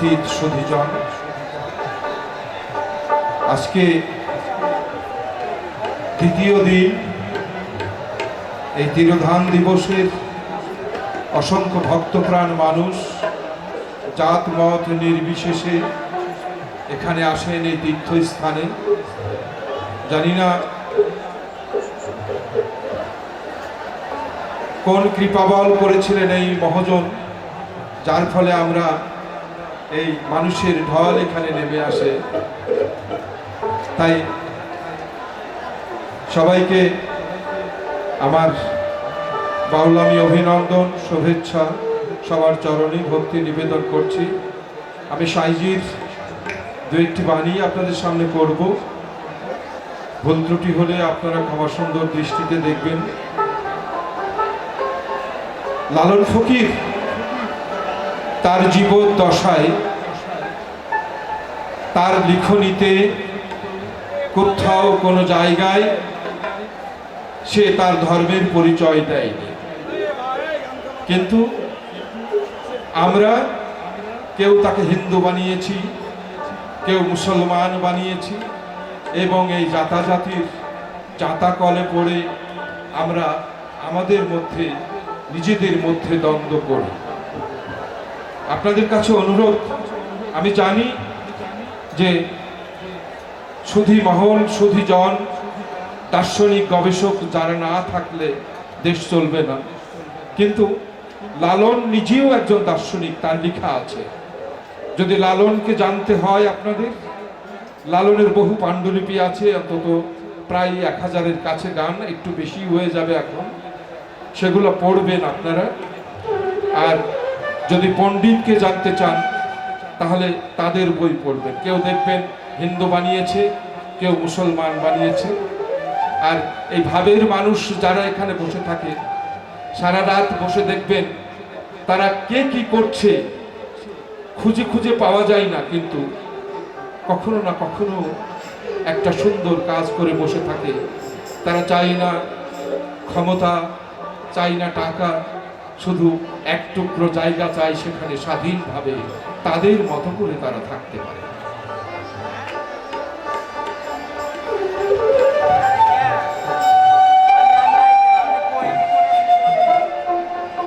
উপস্থিত সুধীজন আজকে তৃতীয় দিন এই তিরোধান দিবসের অসংখ্য ভক্তপ্রাণ মানুষ জাত, মত, নির্বিশেষে এখানে আসেন এই তীর্থস্থানে। জানি না কোন কৃপাবল করেছিলেন এই মহাজন, যার ফলে আমরা এই মানুষের ঢল এখানে নেমে আসে। তাই সবাইকে আমার বাউলামি অভিনন্দন, শুভেচ্ছা, সবার চরণে ভক্তি নিবেদন করছি। আমি সাইজির দু একটি বাণী আপনাদের সামনে করব। ভুল ত্রুটি হলে আপনারা ক্ষমা সুন্দর দৃষ্টিতে দেখবেন। লালন ফকির তার জীবন দশায় তার লিখনিতে কোথাও কোনো জায়গায় সে তার ধর্মের পরিচয় দেয়নি। কিন্তু আমরা কেউ তাকে হিন্দু বানিয়েছি, কেউ মুসলমান বানিয়েছি এবং এই জাতাজাতির জাতা কলে পড়ে আমরা আমাদের মধ্যে, নিজেদের মধ্যে দ্বন্দ্ব করি। আপনাদের কাছে অনুরোধ, আমি জানি যে সুধী মহল, সুধী জন, দার্শনিক গবেষক যারা না থাকলে দেশ চলবে না। কিন্তু লালন নিজেও একজন দার্শনিক, তার লেখা আছে। যদি লালনকে জানতে হয় আপনাদের, লালনের বহু পাণ্ডুলিপি আছে, অন্তত প্রায় এক হাজারের কাছে গান, একটু বেশি হয়ে যাবে এখন। সেগুলো পড়বেন আপনারা। আর যদি পণ্ডিতকে জানতে চান, তাহলে তাদের বই পড়বেন। কেউ দেখবেন হিন্দু বানিয়েছে, কেউ মুসলমান বানিয়েছে। আর এই ভাবের মানুষ যারা এখানে বসে থাকে, সারা রাত বসে দেখবেন তারা কে কি করছে, খুঁজে খুঁজে পাওয়া যায় না কিন্তু কখনো না কখনো একটা সুন্দর কাজ করে বসে থাকে। তারা চায় না ক্ষমতা চাই না টাকা শুধু এক টুকরো জায়গা চায় সেখানে স্বাধীনভাবে তাদের মতো করে তারা থাকতে পারে।